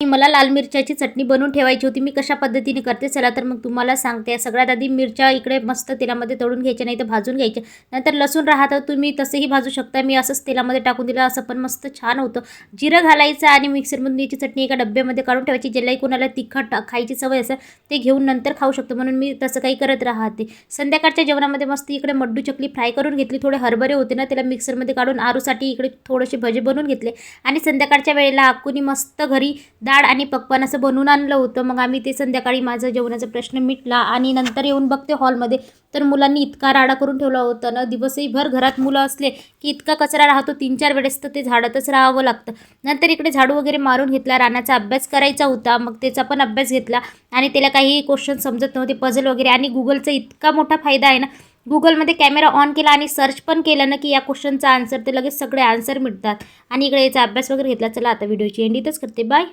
मला लाल मिरच्याची चटणी बनवून ठेवायची होती. मी कशा पद्धतीने करते? चला तर मग तुम्हाला सांगते. सगळ्यात आधी मिरच्या इकडे मस्त तेलामध्ये तळून घ्यायच्या नाही तर भाजून घ्यायच्या. नंतर लसूण राहतं तुम्ही तसंही भाजू शकता. मी असंच तेलामध्ये टाकून दिलं असं पण मस्त छान होतं. जिरं घालायचं आणि मिक्सरमधून याची चटणी एका डब्यामध्ये काढून ठेवायची. ज्यालाही कोणाला तिखट खायची सवय असेल ते घेऊन नंतर खाऊ शकतो. म्हणून मी तसं काही करत राहते. संध्याकाळच्या जेवणामध्ये मस्त इकडे मड्डू चकली फ्राय करून घेतली. थोडे हरभरे होते ना त्याला मिक्सरमध्ये काढून आरूसाठी इकडे थोडेसे भजे बनवून घेतले. आणि संध्याकाळच्या वेळेला आकुनी मस्त घरी डाळ आणि पकवान असं बनवून आणलं होतं. मग आम्ही ते संध्याकाळी माझा जेवणाचा प्रश्न मिटला आणि नंतर येऊन बघते हॉलमध्ये. तर मुलांनी इतका राडा करून ठेवला होता ना. दिवसही भर घरात मुलं असले की इतका कचरा राहतो. तीन चार वेळेस तर ते झाडतच राहावं लागतं. नंतर इकडे झाडू वगैरे मारून घेतला. रानाचा अभ्यास करायचा होता. मग त्याचा पण अभ्यास घेतला आणि त्याला काही क्वेश्चन समजत नव्हते. पझल वगैरे आणि गुगलचा इतका मोठा फायदा आहे ना. गुगलमध्ये कॅमेरा ऑन केला आणि सर्च पण केलं ना की या क्वेश्चनचा आन्सर ते लगेच सगळे आन्सर मिळतात आणि इकडे याचा अभ्यास वगैरे घेतला. चला आता व्हिडिओची एंड इथंच करते. बाय